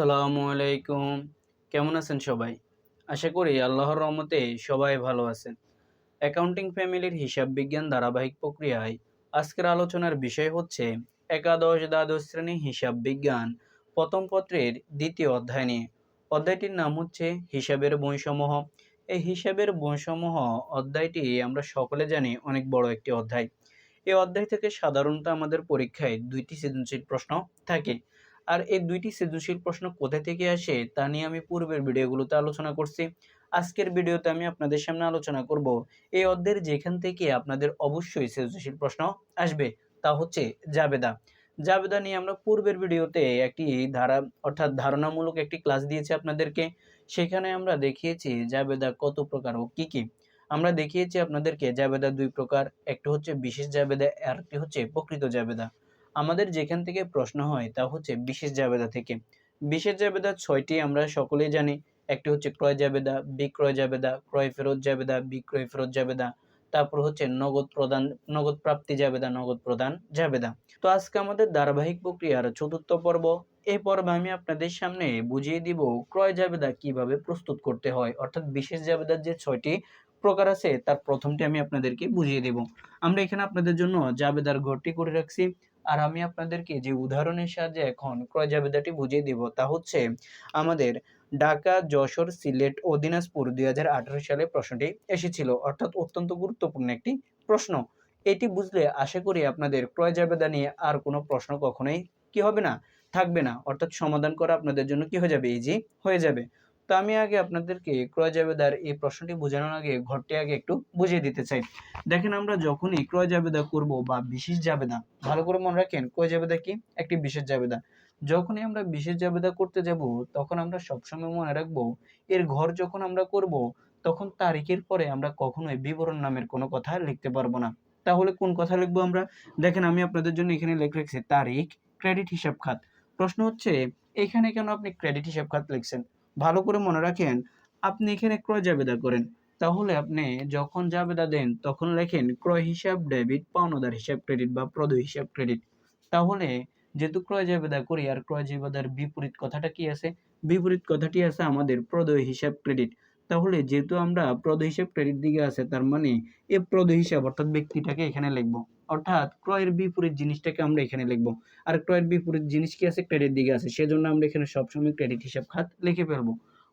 আসসালামু আলাইকুম। কেমন আছেন সবাই? আশা করি আল্লাহর রহমতে সবাই ভালো আছেন। অ্যাকাউন্টিং ফ্যামিলির হিসাব বিজ্ঞান ধারাবাহিক প্রক্রিয়ায় আজকের আলোচনার বিষয় হচ্ছে একাদশ দ্বাদশ শ্রেণি হিসাব বিজ্ঞান প্রথম পত্রের দ্বিতীয় অধ্যায় নিয়ে। অধ্যায়টির নাম হচ্ছে হিসাবের বৈসমূহ এই হিসাবের বৈসমূহ অধ্যায়টি আমরা সকলে জানি অনেক বড় একটি অধ্যায়। এই অধ্যায় থেকে সাধারণত আমাদের পরীক্ষায় দুইটি সৃজনশীল প্রশ্ন থাকে। আর এই দুইটি সৃজনশীল প্রশ্ন কোথা থেকে আসে তা নিয়ে আমি পূর্বের ভিডিওগুলোতে আলোচনা করছি। আজকের ভিডিওতে আমি আপনাদের সামনে আলোচনা করব এই অধ্যায়ের যেখান থেকে আপনাদের অবশ্যই সৃজনশীল প্রশ্ন আসবে তা হচ্ছে জাবেদা। জাবেদা নিয়ে আমরা পূর্বের ভিডিওতে একটি ধারা অর্থাৎ ধারণামূলক একটি ক্লাস দিয়েছি আপনাদেরকে। সেখানে আমরা দেখিয়েছি জাবেদা কত প্রকার ও কি কি। আমরা দেখিয়েছি আপনাদেরকে জাবেদা দুই প্রকার, একটি হচ্ছে বিশেষ জাবেদা আর একটি হচ্ছে প্রকৃত জাবেদা। আমাদের যেখান থেকে প্রশ্ন হয় তা হচ্ছে বিশেষ জাবেদা থেকে। বিশেষ জাবেদা ছয়টি আমরা সকলেই জানি। একটি হচ্ছে ক্রয় জাবেদা, বিক্রয় জাবেদা, ক্রয় ফেরত জাবেদা, বিক্রয় ফেরত জাবেদা। তারপর হচ্ছে নগদ প্রদান, নগদ প্রাপ্তি জাবেদা, নগদ প্রদান জাবেদা। তো আজকে আমাদের ধারাবাহিক প্রক্রিয়ার চতুর্থ পর্ব। এই পর্বে আমি আপনাদের সামনে বুঝিয়ে দিব ক্রয় জাবেদা কীভাবে প্রস্তুত করতে হয়। অর্থাৎ বিশেষ জাবেদার যে ছয়টি প্রকার আছে, তার প্রথমটি আমি আপনাদেরকে বুঝিয়ে দেব। আমরা এখানে আপনাদের জন্য জাবেদার ঘরটি করে রাখছি। আর আমি আপনাদেরকে যে উদাহরণের সাহায্যে এখন ক্রয় জাবেদাটি বুঝিয়ে দিব তা হচ্ছে আমাদের ঢাকা, যশোর, সিলেট ও দিনাজপুর দুই হাজার আঠারো সালে প্রশ্নটি এসেছিল। অর্থাৎ অত্যন্ত গুরুত্বপূর্ণ একটি প্রশ্ন। এটি বুঝলে আশা করি আপনাদের ক্রয় জাবেদা নিয়ে আর কোনো প্রশ্ন কখনোই কি হবে না, থাকবে না। অর্থাৎ সমাধান করা আপনাদের জন্য কি হয়ে যাবে? ইজি হয়ে যাবে। তো আমি আগে আপনাদেরকে ক্রয় জাবেদার এই প্রশ্নটি বোঝানোর আগে ঘরটি আগে একটু বুঝিয়ে দিতে চাই। দেখেন আমরা যখনই ক্রয় জাবেদা করব বা বিশেষ জাবেদা ভালো করে মনে রাখেন ক্রয় জাবেদা কি? একটি বিশেষ জাবেদা যখনই আমরা বিশেষ জাবেদা করতে যাব, তখন আমরা সবসময় মনে রাখব এর ঘর যখন আমরা করব, তখন তারিখের পরে আমরা কখনোই বিবরণ নামের কোনো কথা লিখতে পারব না। তাহলে কোন কথা লিখব আমরা? দেখেন আমি আপনাদের জন্য এখানে লেখ রেখেছি, তারিখ, ক্রেডিট, হিসাব খাত। প্রশ্ন হচ্ছে, এখানে কেন আপনি ক্রেডিট, হিসাব খাত লিখছেন? ভালো করে মনে রাখেন, আপনি এখানে ক্রয় জাবেদা করেন। তাহলে আপনি যখন জাবেদা দেন, তখন লেখেন ক্রয় হিসাব ডেবিট, পাওনাদার হিসাব ক্রেডিট বা প্রদ হিসাব ক্রেডিট। তাহলে যেহেতু ক্রয় জাবেদা করি, আর ক্রয় জাবেদার বিপরীত কথাটা কি আছে? বিপরীত কথাটি আছে আমাদের প্রদয় হিসাব ক্রেডিট। তাহলে যেহেতু আমরা প্রদ হিসাব ক্রেডিট দিকে আছে, তার মানে এ প্রদ হিসাব অর্থাৎ ব্যক্তিটাকে এখানে লিখব। অর্থাৎ ক্রয়ের বিপরীত জিনিসটাকে আমরা এখানে লিখব। আর ক্রয়ের বিপরীত জিনিস কি আছে? ক্রেডিট দিকে আছে। সেজন্য আমরা এখানে সবসময় ক্রেডিট হিসাব খাত লিখে ফেলব।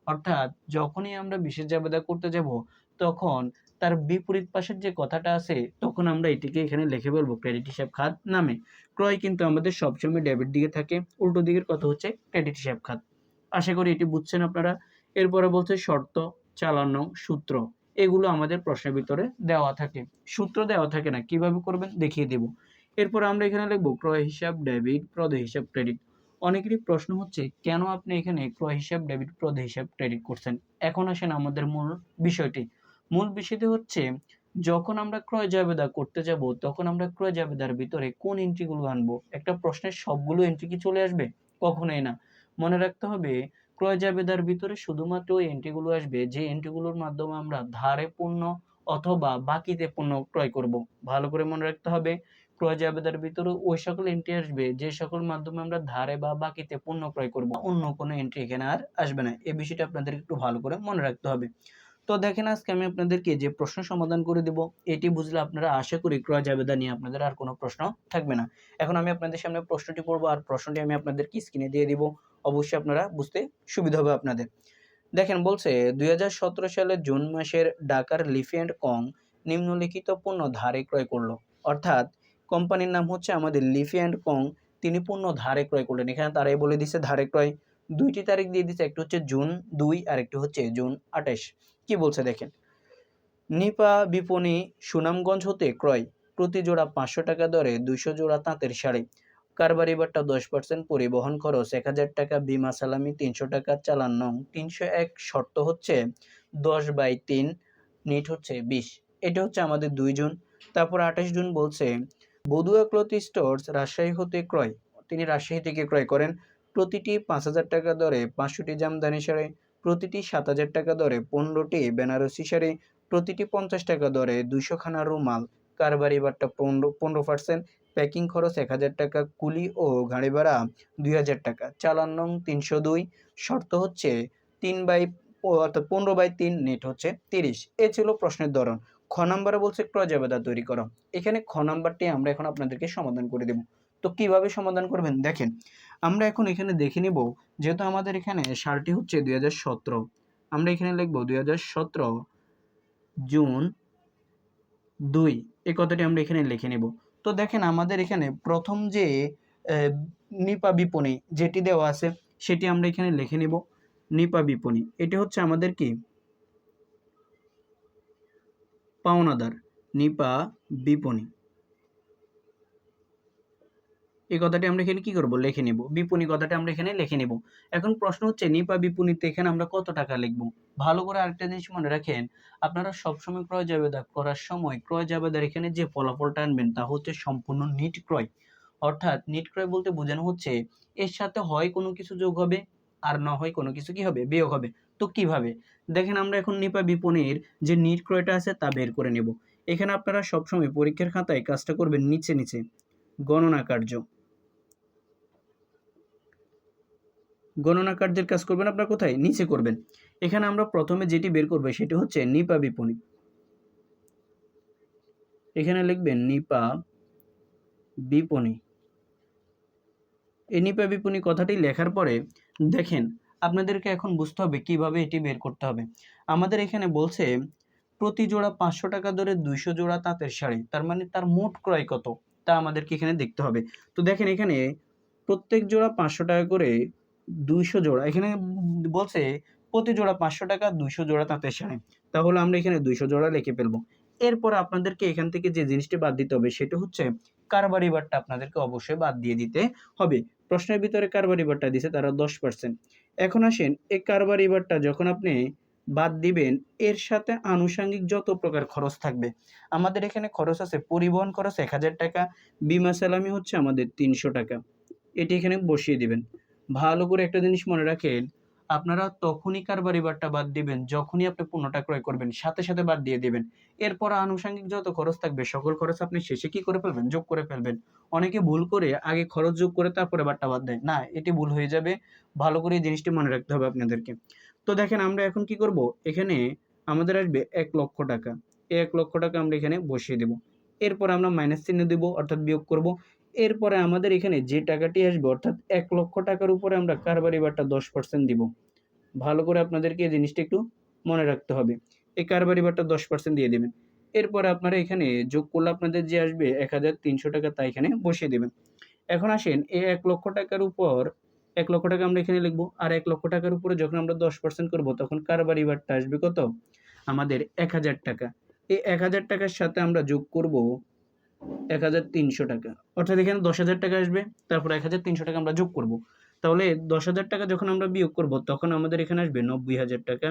অর্থাৎ যখনই আমরা বিশেষ জাবেদা করতে যাব, তখন তার বিপরীত পাশের যে কথাটা আছে, তখন আমরা এটিকে এখানে লিখে বলব ক্রেডিট হিসাব খাত নামে। ক্রয় কিন্তু আমাদের সবসময় ডেবিট দিকে থাকে। উল্টো দিকের কথা হচ্ছে ক্রেডিট হিসাব খাত। আশা করি এটি বুঝছেন আপনারা। এরপরে বলছে শর্ত চালানো সূত্র। এগুলো আমাদের প্রশ্নের ভিতরে দেওয়া থাকে। সূত্র দেওয়া থাকে না, কীভাবে করবেন দেখিয়ে দেব। এরপর আমরা এখানে লিখব, ক্রয় হিসাব, ডেবিট, প্রদ হিসাব, ক্রেডিট। অনেকেরই প্রশ্ন হচ্ছে, কেন আপনি এখানে ক্রয় হিসাব, ডেবিট, প্রদ হিসাব, ক্রেডিট করছেন? এখন আসেন আমাদের মূল বিষয়টি। মূল বিষয়টি হচ্ছে, যখন আমরা ক্রয় জাবেদা করতে যাব, তখন আমরা ক্রয় জাবেদার ভিতরে কোন এন্ট্রিগুলো আনব? একটা প্রশ্নের সবগুলো এন্ট্রি কি চলে আসবে? কখনোই না। মনে রাখতে হবে ক্রয় জাবেদার ভিতরে শুধুমাত্র ওই এন্ট্রিগুলো আসবে, যে এন্ট্রিগুলোর মাধ্যমে আমরা ধারে পণ্য অথবা বাকিতে পণ্য ক্রয় করব। ভালো করে মনে রাখতে হবে ক্রয় জাবেদার ভিতরে ওই সকল এন্ট্রি আসবে, যে সকল মাধ্যমে আমরা ধারে বা বাকিতে পণ্য ক্রয় করব, অন্য কোনো এন্ট্রি এখানে আর আসবে না। এই বিষয়টা আপনাদের একটু ভালো করে মনে রাখতে হবে। তো দেখেন আজকে আমি আপনাদেরকে যে প্রশ্ন সমাধান করে দেব, এটি বুঝলে আপনারা আশা করি ক্রয় জাবেদা নিয়ে আপনাদের আর কোনো প্রশ্ন থাকবে না। এখন আমি আপনাদের সামনে প্রশ্নটি পড়ব আর প্রশ্নটি আমি আপনাদেরকে স্ক্রিনে দিয়ে দিব। অবশ্যই আপনারা বুঝতে সুবিধা হবে আপনাদের। দেখেন বলছে দু হাজার সতেরো সালের জুন মাসের ঢাকার লিফি অ্যান্ড কং নিম্নলিখিত পণ্য ধারে ক্রয় করল। অর্থাৎ কোম্পানির নাম হচ্ছে আমাদের লিফি অ্যান্ড কং, তিনি পণ্য ধারে ক্রয় করলেন। এখানে তারাই বলে দিছে ধারে ক্রয়। দুইটি তারিখ দিয়ে দিচ্ছে একটি হচ্ছে জুন দুই আর একটি হচ্ছে জুন আঠাশ। কি বলছে দেখেন। নিপা বিপণী সুনামগঞ্জ হতে ক্রয়, প্রতি জোড়া পাঁচশো টাকা দরে দুইশো জোড়া তাঁতের শাড়ি। কারবারি বাট্টা দশ পার্সেন্ট পরিবহন খরচ এক হাজার টাকা, বিমা সালামি তিনশো টাকা, চালান নং তিনশো এক, শর্ত হচ্ছে দশ বাই তিন, নিট হচ্ছে বিশ। এটা হচ্ছে আমাদের দুইজন তারপর আঠাশ জুন বলছে বদুয়া ক্লথ স্টোর্স রাজশাহী হতে ক্রয়। তিনি রাজশাহী থেকে ক্রয় করেন প্রতিটি পাঁচ হাজার টাকা দরে পাঁচশোটি জামদানি শাড়ি। প্রতিটি সাত হাজার টাকা দরে পনেরোটি বেনারসি শাড়ি, প্রতিটি পঞ্চাশ টাকা দরে দুইশো খানা রুমাল, কারবারি বাট্টা পনেরো পনেরো পার্সেন্ট প্যাকিং খরচ এক হাজার টাকা, কুলি ও গাড়ি ভাড়া দুই হাজার টাকা। চালান নং তিনশো দুই, শর্ত হচ্ছে তিন বাই অর্থাৎ পনেরো বাই তিন নেট হচ্ছে তিরিশ। এ ছিল প্রশ্নের ধরন। খ নাম্বারে বলছে ক্রয় জাবেদা তৈরি করো। এখানে খ নাম্বারটি আমরা এখন আপনাদেরকে সমাধান করে দেব। তো কীভাবে সমাধান করবেন? দেখেন আমরা এখন এখানে দেখে নিব, যেহেতু আমাদের এখানে সালটি হচ্ছে দুই হাজার সতেরো। আমরা এখানে লিখব দুই জুন দুই। এই কথাটি আমরা এখানে লিখে নেব। তো দেখেন আমাদের এখানে প্রথম যে নিপা বিপণী যেটি দেওয়া আছে, সেটি আমরা এখানে লিখে নেব নিপা বিপণী। এটি হচ্ছে আমাদের কি? পাওনাদার, নিপা বিপণী। এই কথাটি আমরা এখানে কি করব? লিখে নেব। বিপণী কথাটা আমরা এখানে লিখে নেব। এখন প্রশ্ন হচ্ছে, নিপা বিপণীতে এখানে আমরা কত টাকা লিখব? ভালো করে আরেকটা জিনিস মনে রাখেন, আপনারা সবসময় ক্রয় জাবেদা করার সময় ক্রয় জাবেদার এখানে যে ফলাফলটা আনবেন তা হচ্ছে সম্পূর্ণ নিট ক্রয়। অর্থাৎ নিট ক্রয় বলতে বোঝানো হচ্ছে, এর সাথে হয় কোনো কিছু যোগ হবে, আর না হয় কোনো কিছু কি হবে? বিয়োগ হবে। তো কীভাবে? দেখেন আমরা এখন নিপা বিপণীর যে নিট ক্রয়টা আছে তা বের করে নেব। এখানে আপনারা সবসময় পরীক্ষার খাতায় কাজটা করবেন নিচে নিচে। গণনা কার্য। গণনা কার্যের কাজ করবেন, আপনারা কোথায়? নিচে করবেন। এখানে আমরা প্রথমে যেটি বের করব, সেটি হচ্ছে নিপা বিপণী। এখানে লিখবেন নিপা বিপণী। এই নিপা বিপণী কথাটি লেখার পরে দেখেন, আপনাদেরকে এখন বুঝতে হবে কীভাবে এটি বের করতে হবে। আমাদের এখানে বলছে, প্রতি জোড়া পাঁচশো টাকা ধরে দুইশো জোড়া তাঁতের শাড়ি। তার মানে তার মোট ক্রয় কত? তা আমাদেরকে এখানে দেখতে হবে। তো দেখেন এখানে প্রত্যেক জোড়া পাঁচশো টাকা করে দুইশো জোড়া। এখানে বলছে, প্রতি জোড়া পাঁচশো টাকা, দুইশো জোড়া তাঁতের শাড়ি। তাহলে আমরা এখানে দুইশো জোড়া লিখে ফেলব। এরপর আপনাদেরকে এখান থেকে যে জিনিসটি বাদ দিতে হবে, সেটা হচ্ছে কারবারি বারটা আপনাদেরকে অবশ্যই বাদ দিয়ে দিতে হবে। প্রশ্নের ভিতরে কারবারি বারটা দিছে, তারা দশ পার্সেন্ট এখন আসেন, এই কারবারি বারটা যখন আপনি বাদ দিবেন, এর সাথে আনুষঙ্গিক যত প্রকার খরচ থাকবে, আমাদের এখানে খরচ আছে, পরিবহন খরচ এক হাজার টাকা, বিমা সালামি হচ্ছে আমাদের তিনশো টাকা। এটি এখানে বসিয়ে দিবেন। ভালো করে একটা জিনিস মনে রাখেন, আপনারা তখনই কারবারি বারটা বাদ দিবেন, যখনই আপনি পণ্যটা ক্রয় করবেন, সাথে সাথে বাদ দিয়ে দিবেন। এরপর আনুষঙ্গিক যত খরচ থাকবে, সকল খরচ আপনি শেষে কি করে ফেলবেন? যোগ করে ফেলবেন। অনেকে ভুল করে আগে খরচ যোগ করে তারপরে বারটা বাদ দেয়। না, এটি ভুল হয়ে যাবে। ভালো করে এই জিনিসটি মনে রাখতে হবে আপনাদেরকে। তো দেখেন, আমরা এখন কি করব? এখানে আমাদের আসবে এক লক্ষ টাকা। এক লক্ষ টাকা আমরা এখানে বসিয়ে দেব। এরপর আমরা মাইনাস চিহ্ন দেব, অর্থাৎ বিয়োগ করব। এরপরে আমাদের এখানে যে টাকাটি আসবে, অর্থাৎ এক লক্ষ টাকার উপরে আমরা কারবারি বারটা দশ পার্সেন্ট দিব। ভালো করে আপনাদেরকে এই জিনিসটা একটু মনে রাখতে হবে। এই কারবারি বারটা দশ পার্সেন্ট দিয়ে দেবেন। এরপরে আপনারা এখানে যোগ করলে আপনাদের যে আসবে এক হাজার তিনশো টাকা তা এখানে বসিয়ে দেবেন। এখন আসেন, এই এক লক্ষ টাকার উপর, এক লক্ষ টাকা আমরা এখানে লিখব, আর এক লক্ষ টাকার উপরে যখন আমরা দশ পার্সেন্ট করব, তখন কারবারি বারটা আসবে কত? আমাদের এক হাজার টাকা। এই এক হাজার টাকার সাথে আমরা যোগ করব এক হাজার তিনশো টাকা। অর্থাৎ এখানে দশ হাজার টাকা আসবে, তারপর এক হাজার তিনশো টাকা আমরা যোগ করব। তাহলে দশ হাজার টাকা যখন আমরা বিয়োগ করব, তখন আমাদের এখানে আসবে নব্বই হাজার টাকা।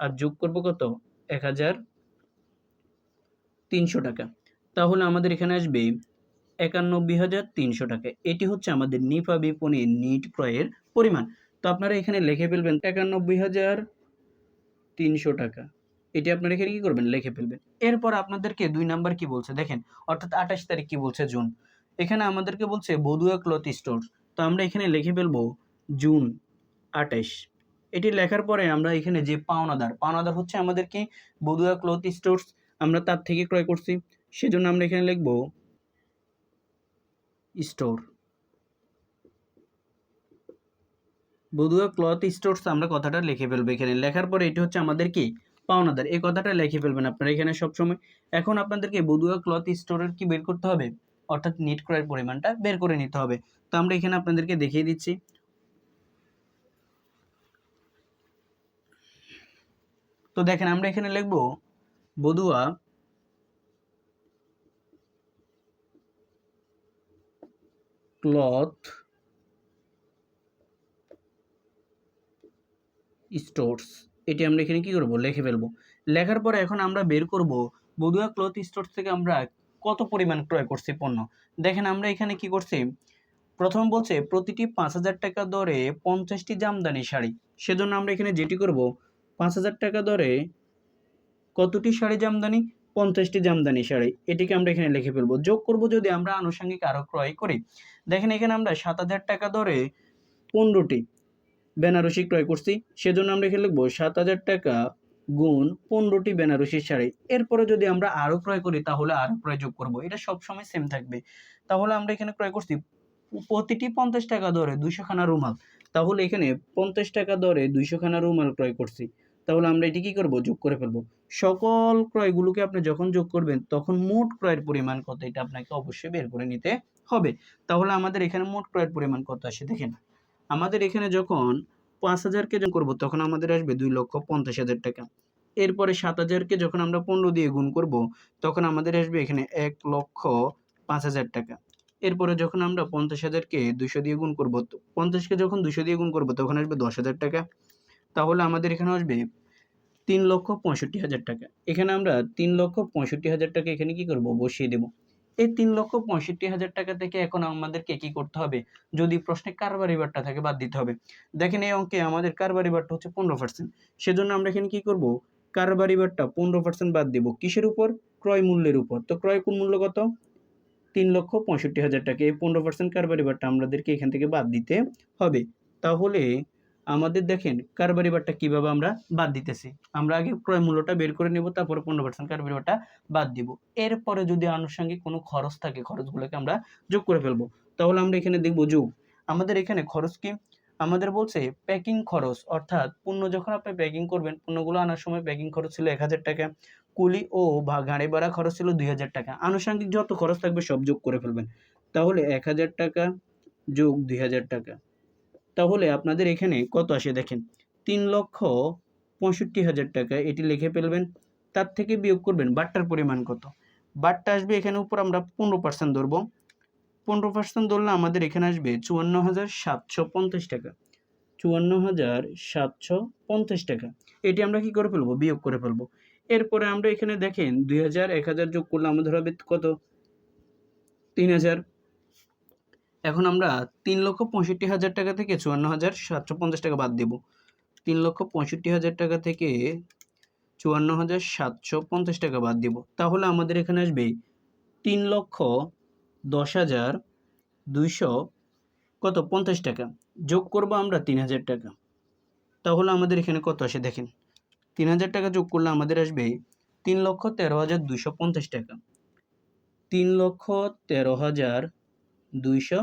আর যোগ করব কত? এক হাজার তিনশো টাকা। তাহলে আমাদের এখানে আসবে একানব্বই হাজার তিনশো টাকা। এটি হচ্ছে আমাদের নিফা বিপণী নিট ক্রয়ের পরিমাণ। তো আপনারা এখানে লিখে ফেলবেন একানব্বই হাজার তিনশো টাকা। এটি আপনারা এখানে কি করবেন? লিখে ফেলবেন। এরপর আপনাদেরকে দুই নাম্বার কি বলছে? দেখেন, অর্থাৎ আঠাশ তারিখ কি বলছে? জুন। এখানে আমাদেরকে বলছে বধুয়া ক্লথ স্টোর। তো আমরা এখানে লিখে ফেলব জুন আঠাশ। এটি লেখার পরে আমরা এখানে যে পাওনাদার পাওনাদার হচ্ছে আমাদের কি বধুয়া ক্লথ স্টোর্স আমরা তার থেকে ক্রয় করছি। সেজন্য আমরা এখানে লিখব স্টোর। বধুয়া ক্লথ স্টোর্স আমরা কথাটা লিখে ফেলব এখানে। লেখার পরে এটি হচ্ছে আমাদের কি? পাওনাদার, এই কথাটা লিখে ফেলবেন আপনারা এখানে সবসময়। এখন আপনাদেরকে বদুয়া ক্লথ স্টোরের কি বের করতে হবে? অর্থাৎ নিট ক্রয়ের পরিমাণটা বের করে নিতে হবে। তো আমরা এখানে আপনাদেরকে দেখিয়ে দিচ্ছি। তো দেখেন, আমরা এখানে লিখব বদুয়া ক্লথ স্টোরস এটি আমরা এখানে কি করব? লিখে ফেলব। লেখার পরে এখন আমরা বের করব বধুয়া ক্লথ স্টোর থেকে আমরা কত পরিমাণ ক্রয় করছি পণ্য? দেখেন আমরা এখানে কি করছি? প্রথম বলছে, প্রতিটি পাঁচ হাজার টাকা দরে পঞ্চাশটি জামদানি শাড়ি। সেজন্য আমরা এখানে যেটি করব, পাঁচ হাজার টাকা দরে কতটি শাড়ি জামদানি? পঞ্চাশটি জামদানি শাড়ি। এটিকে আমরা এখানে লিখে ফেলব। যোগ করব যদি আমরা আনুষঙ্গিক আরও ক্রয় করি। দেখেন এখানে আমরা সাত হাজার টাকা দরে পনেরোটি বেনারসি ক্রয় করছি, সেজন্য আমরা এখানে লিখব সাত হাজার টাকা গুণ পনেরোটি বেনারসি শাড়ি। এরপরে যদি আমরা আরও ক্রয় করি, তাহলে আরও ক্রয় যোগ করব। এটা সবসময় সেম থাকবে। তাহলে আমরা এখানে ক্রয় করছি প্রতিটি পঞ্চাশ টাকা দরে দুইশো খানা রুমাল। তাহলে এখানে পঞ্চাশ টাকা দরে দুইশো খানা রুমাল ক্রয় করছি। তাহলে আমরা এটি কি করব? যোগ করে ফেলব। সকল ক্রয়গুলোকে আপনি যখন যোগ করবেন, তখন মোট ক্রয়ের পরিমাণ কত? এটা আপনাকে অবশ্যই বের করে নিতে হবে। তাহলে আমাদের এখানে মোট ক্রয়ের পরিমাণ কত আসে? দেখেন আমাদের এখানে যখন পাঁচ হাজারকে যখন করব, তখন আমাদের আসবে দুই লক্ষ পঞ্চাশ হাজার টাকা। এরপরে সাত হাজারকে যখন আমরা পনেরো দিয়ে গুণ করব, তখন আমাদের আসবে এখানে এক লক্ষ পাঁচ হাজার টাকা। এরপরে যখন আমরা পঞ্চাশ হাজারকে দুশো দিয়ে গুণ করব, তো পঞ্চাশকে যখন দুশো দিয়ে গুণ করব, তখন আসবে দশ হাজার টাকা। তাহলে আমাদের এখানে আসবে তিন লক্ষ পঁয়ষট্টি হাজার টাকা। এখানে আমরা তিন লক্ষ পঁয়ষট্টি হাজার টাকা এখানে কি করব, বসিয়ে দেব। এই তিন লক্ষ পঁয়ষট্টি হাজার টাকা থেকে এখন আমাদেরকে কি করতে হবে? যদি প্রশ্নে কারবারি বারটা থাকে বাদ দিতে হবে। দেখেন এই অঙ্কে আমাদের কারবারি বারটা হচ্ছে পনেরো পার্সেন্ট সেজন্য আমরা এখানে কি করব? কারবারি বারটা পনেরো পার্সেন্ট বাদ দেব। কিসের উপর? ক্রয় মূল্যের উপর। তো ক্রয় মূল্য কত? তিন লক্ষ পঁয়ষট্টি হাজার টাকা। এই পনেরো পার্সেন্ট কারবারি বারটা আমাদেরকে এখান থেকে বাদ দিতে হবে। তাহলে আমাদের দেখেন কারবারি বারটা কীভাবে আমরা বাদ দিতেছি। আমরা আগে ক্রয় মূল্যটা বের করে নেব, তারপরে পনেরো পার্সেন্ট কারবারি বারটা বাদ দিব। এরপরে যদি আনুষঙ্গিক কোনো খরচ থাকে, খরচগুলোকে আমরা যোগ করে ফেলব। তাহলে আমরা এখানে দেখব যোগ। আমাদের এখানে খরচ কি? আমাদের বলছে প্যাকিং খরচ, অর্থাৎ পণ্য যখন আপনি প্যাকিং করবেন, পণ্যগুলো আনার সময় প্যাকিং খরচ ছিল এক হাজার টাকা, কুলি ও বা গাড়ি ভাড়া খরচ ছিল দুই হাজার টাকা। আনুষঙ্গিক যত খরচ থাকবে সব যোগ করে ফেলবেন। তাহলে এক হাজার টাকা যোগ দুই হাজার টাকা। তাহলে আপনাদের এখানে কত আসে দেখেন? তিন লক্ষ পঁয়ষট্টি হাজার টাকা এটি লিখে ফেলবেন, তার থেকে বিয়োগ করবেন বাট্টার পরিমাণ কত? বাট্টা আসবে এখানে উপর, আমরা পনেরো পার্সেন্ট ধরবো। পনেরো পার্সেন্ট ধরলে আমাদের এখানে আসবে চুয়ান্ন হাজার সাতশো পঞ্চাশ টাকা। চুয়ান্ন হাজার সাতশো পঞ্চাশ টাকা। এটি আমরা কি করে ফেলব? বিয়োগ করে ফেলব। এরপরে আমরা এখানে দেখেন দুই হাজার এক হাজার যোগ করলে আমাদের হবে কত? তিন হাজার। এখন আমরা তিন লক্ষ পঁয়ষট্টি হাজার টাকা থেকে চুয়ান্ন হাজার সাতশো পঞ্চাশ টাকা বাদ দেব। তিন লক্ষ পঁয়ষট্টি হাজার টাকা থেকে চুয়ান্ন হাজার সাতশো পঞ্চাশ টাকা বাদ দেব। তাহলে আমাদের এখানে আসবে তিন লক্ষ দশ হাজার দুইশো কত? পঞ্চাশ টাকা। যোগ করব আমরা তিন হাজার টাকা। তাহলে আমাদের এখানে কত আসে দেখেন? তিন হাজার টাকা যোগ করলে আমাদের আসবে তিন লক্ষ তেরো হাজার দুইশো পঞ্চাশ টাকা। তিন লক্ষ তেরো হাজার দুইশো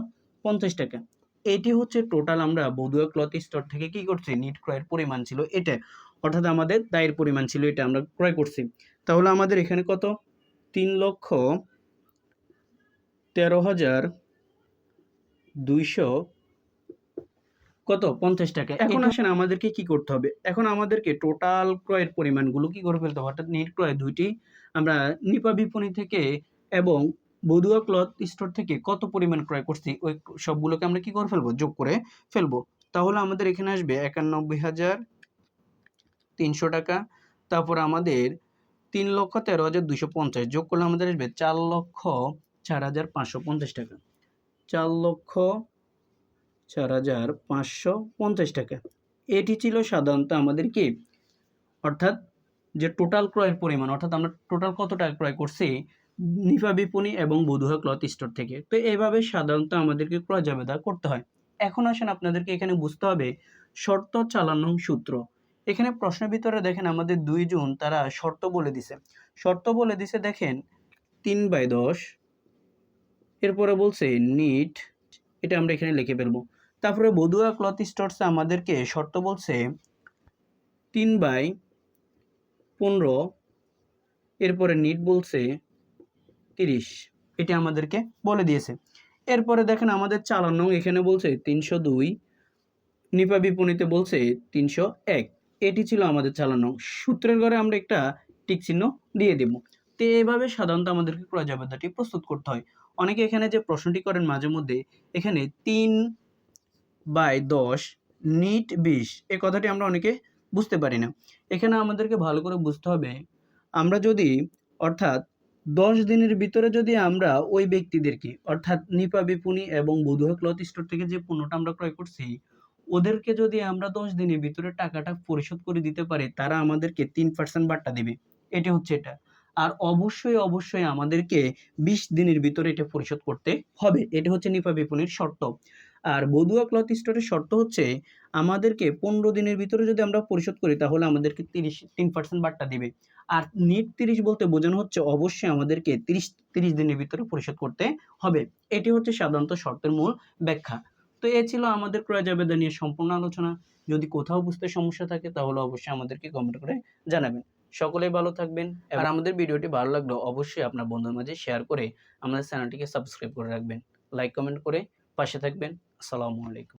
পঞ্চাশ টাকা। এটি হচ্ছে টোটাল আমরা বধুয়া ক্লথ স্টোর থেকে কি করছি? নিট ক্রয়ের পরিমাণ ছিল এটা। অর্থাৎ আমাদের দায়ের পরিমাণ ছিল এটা আমরা ক্রয় করছি। তাহলে আমাদের এখানে কত? তিন লক্ষ তেরো হাজার দুইশো কত? পঞ্চাশ টাকা। এখন আসেন আমাদেরকে কি করতে হবে? এখন আমাদেরকে টোটাল ক্রয়ের পরিমাণগুলো কি করে ফেলতে হবে? অর্থাৎ নিট ক্রয় দুইটি আমরা নিপা বিপণী থেকে এবং বধুয়া ক্লথ স্টোর থেকে কত পরিমাণ ক্রয় করছি? ওই সবগুলোকে আমরা কি করে ফেলব? যোগ করে ফেলব। তাহলে আমাদের এখানে আসবে একানব্বই হাজার তিনশো টাকা। তারপর আমাদের তিন লক্ষ তেরো হাজার দুশো পঞ্চাশ। যোগ করলে আমাদের আসবে চার লক্ষ চার হাজার পাঁচশো পঞ্চাশ টাকা। চার লক্ষ চার হাজার পাঁচশো পঞ্চাশ টাকা। এটি ছিল সাধারণত আমাদের কি? অর্থাৎ যে টোটাল ক্রয়ের পরিমাণ, অর্থাৎ আমরা টোটাল কত টাকা ক্রয় করছি? নিফা বিপণী এবং বধুয়া ক্লথ স্টোর থেকে। তো এইভাবে সাধারণত আমাদেরকে ক্রয় জাবেদা করতে হয়। এখন আসেন আপনাদেরকে এখানে বুঝতে হবে শর্ত চালানো সূত্র। এখানে প্রশ্নের ভিতরে দেখেন আমাদের দুই জন তারা শর্ত বলে দিছে। শর্ত বলে দিছে দেখেন তিন বাই দশ, এরপরে বলছে নিট এটা আমরা এখানে লিখে ফেলব। তারপরে বধুয়া ক্লথ স্টোরসে আমাদেরকে শর্ত বলছে তিন বাই পনেরো, এরপরে নিট বলছে তিরিশ, এটা আমাদেরকে বলে দিয়েছে। এরপরে দেখেন আমাদের চালানো এখানে বলছে তিনশো দুই, নিপা বিপণীতে বলছে তিনশো এক। এটি ছিল আমাদের চালানো সূত্রের ঘরে আমরা একটা টিক চিহ্ন দিয়ে দেব। তো এভাবে সাধারণত আমাদেরকে ক্রয় প্রস্তুত করতে হয়। অনেকে এখানে যে প্রশ্নটি করেন মাঝে মধ্যে, এখানে তিন বাই দশ, নিট বিশ এই কথাটি আমরা অনেকে বুঝতে পারি না। এখানে আমাদেরকে ভালো করে বুঝতে হবে, আমরা যদি অর্থাৎ দশ দিনের ভিতরে যদি আমরা ওই ব্যক্তিদেরকে, অর্থাৎ নিপা বিপণী এবং বধুয়া ক্লথ স্টোর থেকে যে পণ্যটা আমরা ক্রয় করছি, ওদেরকে যদি আমরা দশ দিনের ভিতরে টাকাটা পরিশোধ করে দিতে পারি, তারা আমাদেরকে তিন পার্সেন্ট বাট্টা দেবে। এটি হচ্ছে এটা। আর অবশ্যই অবশ্যই আমাদেরকে বিশ দিনের ভিতরে এটা পরিশোধ করতে হবে। এটা হচ্ছে নিপা বিপণীর শর্ত। আর বদুয়া ক্লথ স্টোরের শর্ত হচ্ছে আমাদেরকে পনেরো দিনের ভিতরে যদি আমরা পরিশোধ করি তাহলে আমাদেরকে তিরিশ তিন পার্সেন্ট বাট্টা দিবে। আর নিট তিরিশ বলতে বোঝানো হচ্ছে অবশ্যই আমাদেরকে তিরিশ তিরিশ দিনের ভিতরে পরিশোধ করতে হবে। এটি হচ্ছে সাধারণত শর্তের মূল ব্যাখ্যা। তো এ ছিল আমাদের ক্রয় জাবেদা নিয়ে সম্পূর্ণ আলোচনা। যদি কোথাও বুঝতে সমস্যা থাকে তাহলে অবশ্যই আমাদেরকে কমেন্ট করে জানাবেন। সকলেই ভালো থাকবেন। আর আমাদের ভিডিওটি ভালো লাগল অবশ্যই আপনার বন্ধুর মাঝে শেয়ার করে আমাদের চ্যানেলটিকে সাবস্ক্রাইব করে রাখবেন। লাইক কমেন্ট করে পাশে থাকবেন। আসসালামু আলাইকুম।